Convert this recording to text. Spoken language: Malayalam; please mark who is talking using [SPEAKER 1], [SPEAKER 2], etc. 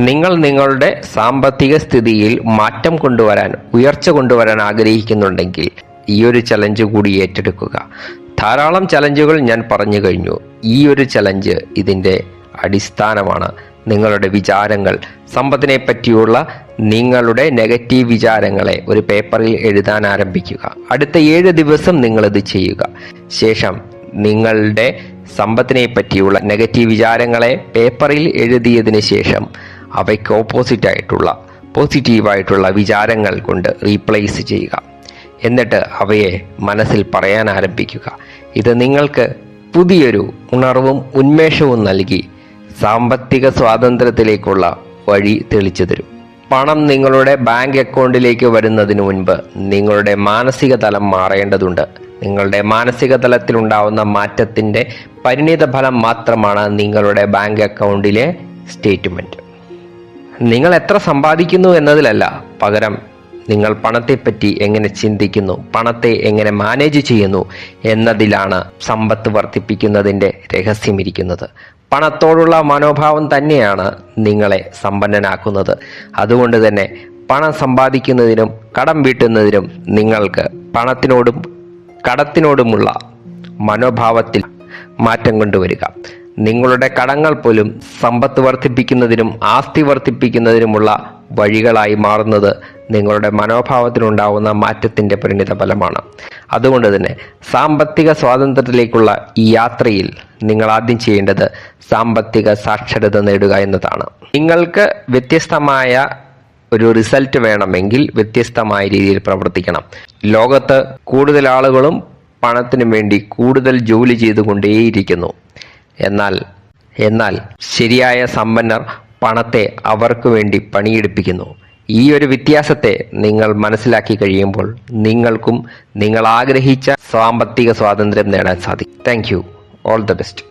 [SPEAKER 1] നിങ്ങൾ നിങ്ങളുടെ സാമ്പത്തിക സ്ഥിതിയിൽ മാറ്റം കൊണ്ടുവരാൻ ഉയർച്ച കൊണ്ടുവരാൻ ആഗ്രഹിക്കുന്നുണ്ടെങ്കിൽ ഈ ഒരു ചലഞ്ച് കൂടി ഏറ്റെടുക്കുക. ധാരാളം ചലഞ്ചുകൾ ഞാൻ പറഞ്ഞു കഴിഞ്ഞു. ഈ ഒരു ചലഞ്ച് ഇതിന്റെ അടിസ്ഥാനമാണ്. നിങ്ങളുടെ വിചാരങ്ങൾ സമ്പത്തിനെ പറ്റിയുള്ള നിങ്ങളുടെ നെഗറ്റീവ് വിചാരങ്ങളെ ഒരു പേപ്പറിൽ എഴുതാൻ ആരംഭിക്കുക. അടുത്ത ഏഴ് ദിവസം നിങ്ങളിത് ചെയ്യുക. ശേഷം നിങ്ങളുടെ സമ്പത്തിനെ പറ്റിയുള്ള നെഗറ്റീവ് വിചാരങ്ങളെ പേപ്പറിൽ എഴുതിയതിന് ശേഷം അവയ്ക്ക് ഓപ്പോസിറ്റ് ആയിട്ടുള്ള പോസിറ്റീവായിട്ടുള്ള വിചാരങ്ങൾ കൊണ്ട് റീപ്ലേസ് ചെയ്യുക. എന്നിട്ട് അവയെ മനസ്സിൽ പറയാൻ ആരംഭിക്കുക. ഇത് നിങ്ങൾക്ക് പുതിയൊരു ഉണർവും ഉന്മേഷവും നൽകി സാമ്പത്തിക സ്വാതന്ത്ര്യത്തിലേക്കുള്ള വഴി തെളിച്ചു തരും. പണം നിങ്ങളുടെ ബാങ്ക് അക്കൗണ്ടിലേക്ക് വരുന്നതിന് മുൻപ് നിങ്ങളുടെ മാനസിക തലം മാറേണ്ടതുണ്ട്. നിങ്ങളുടെ മാനസിക തലത്തിലുണ്ടാവുന്ന മാറ്റത്തിന്റെ പരിണിത ഫലം മാത്രമാണ് നിങ്ങളുടെ ബാങ്ക് അക്കൗണ്ടിലെ സ്റ്റേറ്റ്മെന്റ്. നിങ്ങൾ എത്ര സമ്പാദിക്കുന്നു എന്നതിലല്ല. പകരം നിങ്ങൾ പണത്തെപ്പറ്റി എങ്ങനെ ചിന്തിക്കുന്നു പണത്തെ എങ്ങനെ മാനേജ് ചെയ്യുന്നു എന്നതിലാണ് സമ്പത്ത് വർദ്ധിപ്പിക്കുന്നതിന്റെ രഹസ്യമിരിക്കുന്നത്. പണത്തോടുള്ള മനോഭാവം തന്നെയാണ് നിങ്ങളെ സമ്പന്നനാക്കുന്നത്. അതുകൊണ്ട് തന്നെ പണം സമ്പാദിക്കുന്നതിനും കടം വീട്ടുന്നതിനും നിങ്ങൾക്ക് പണത്തിനോടും കടത്തിനോടുമുള്ള മനോഭാവത്തിൽ മാറ്റം കൊണ്ടുവരിക. നിങ്ങളുടെ കടങ്ങൾ പോലും സമ്പത്ത് വർദ്ധിപ്പിക്കുന്നതിനും ആസ്തി വർദ്ധിപ്പിക്കുന്നതിനുമുള്ള വഴികളായി മാറുന്നത് നിങ്ങളുടെ മനോഭാവത്തിനുണ്ടാവുന്ന മാറ്റത്തിന്റെ പരിണിത ഫലമാണ് അതുകൊണ്ട് തന്നെ സാമ്പത്തിക സ്വാതന്ത്ര്യത്തിലേക്കുള്ള ഈ യാത്രയിൽ നിങ്ങൾ ആദ്യം ചെയ്യേണ്ടത് സാമ്പത്തിക സാക്ഷരത നേടുക എന്നതാണ്. നിങ്ങൾക്ക് വ്യത്യസ്തമായ ഒരു റിസൾട്ട് വേണമെങ്കിൽ വ്യത്യസ്തമായ രീതിയിൽ പ്രവർത്തിക്കണം. ലോകത്ത് കൂടുതൽ ആളുകളും പണത്തിനു വേണ്ടി കൂടുതൽ ജോലി ചെയ്തുകൊണ്ടേയിരിക്കുന്നു. എന്നാൽ എന്നാൽ ശരിയായ സമ്പന്നർ പണത്തെ അവർക്ക് വേണ്ടി പണിയെടുപ്പിക്കുന്നു. ഈ ഒരു വ്യത്യാസത്തെ നിങ്ങൾ മനസ്സിലാക്കി കഴിയുമ്പോൾ നിങ്ങൾക്കും നിങ്ങൾ ആഗ്രഹിച്ച സാമ്പത്തിക സ്വാതന്ത്ര്യം നേടാൻ സാധിക്കും. Thank you all the best